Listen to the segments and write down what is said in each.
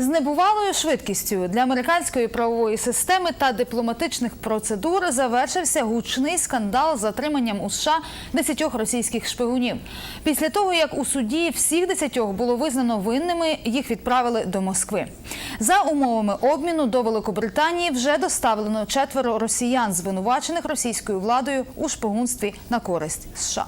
З небувалою швидкістю для американської правової системи та дипломатичних процедур завершився гучний скандал з затриманням у США десятьох російських шпигунів. Після того, як у суді всіх десятьох було визнано винними, їх відправили до Москви. За умовами обміну до Великобританії вже доставлено четверо росіян, звинувачених російською владою у шпигунстві на користь США.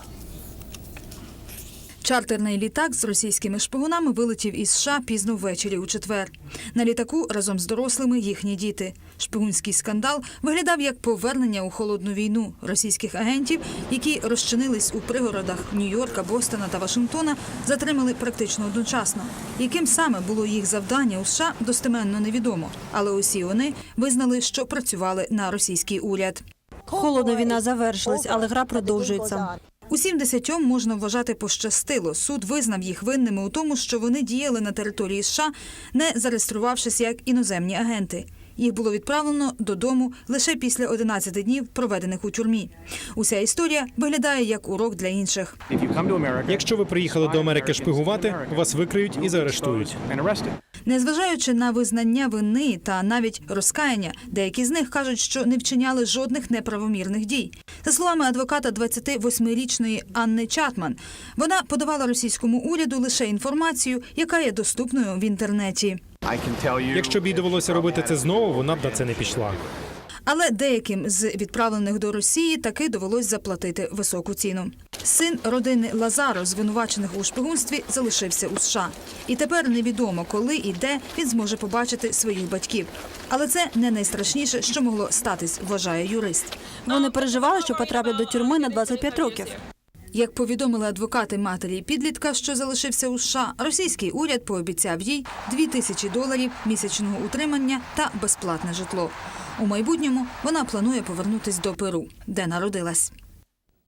Чартерний літак з російськими шпигунами вилетів із США пізно ввечері у четвер. На літаку разом з дорослими їхні діти. Шпигунський скандал виглядав як повернення у холодну війну російських агентів, які розчинились у пригородах Нью-Йорка, Бостона та Вашингтона, затримали практично одночасно. Яким саме було їх завдання у США, достеменно невідомо. Але усі вони визнали, що працювали на російський уряд. Холодна війна завершилась, але гра продовжується. Усім десятьом можна вважати пощастило. Суд визнав їх винними у тому, що вони діяли на території США, не зареєструвавшись як іноземні агенти. Їх було відправлено додому лише після 11 днів, проведених у тюрмі. Уся історія виглядає як урок для інших. Якщо ви приїхали до Америки шпигувати, вас викриють і заарештують. Незважаючи на визнання вини та навіть розкаяння, деякі з них кажуть, що не вчиняли жодних неправомірних дій. За словами адвоката 28-річної Анни Чатман, вона подавала російському уряду лише інформацію, яка є доступною в інтернеті. Якщо б їй довелося робити це знову, вона б на це не пішла. Але деяким з відправлених до Росії таки довелось заплатити високу ціну. Син родини Лазаро, звинувачених у шпигунстві, залишився у США. І тепер невідомо, коли і де він зможе побачити своїх батьків. Але це не найстрашніше, що могло статись, вважає юрист. Вони переживали, що потраплять до тюрми на 25 років. Як повідомили адвокати матері підлітка, що залишився у США, російський уряд пообіцяв їй 2 тисячі доларів місячного утримання та безплатне житло. У майбутньому вона планує повернутись до Перу, де народилась.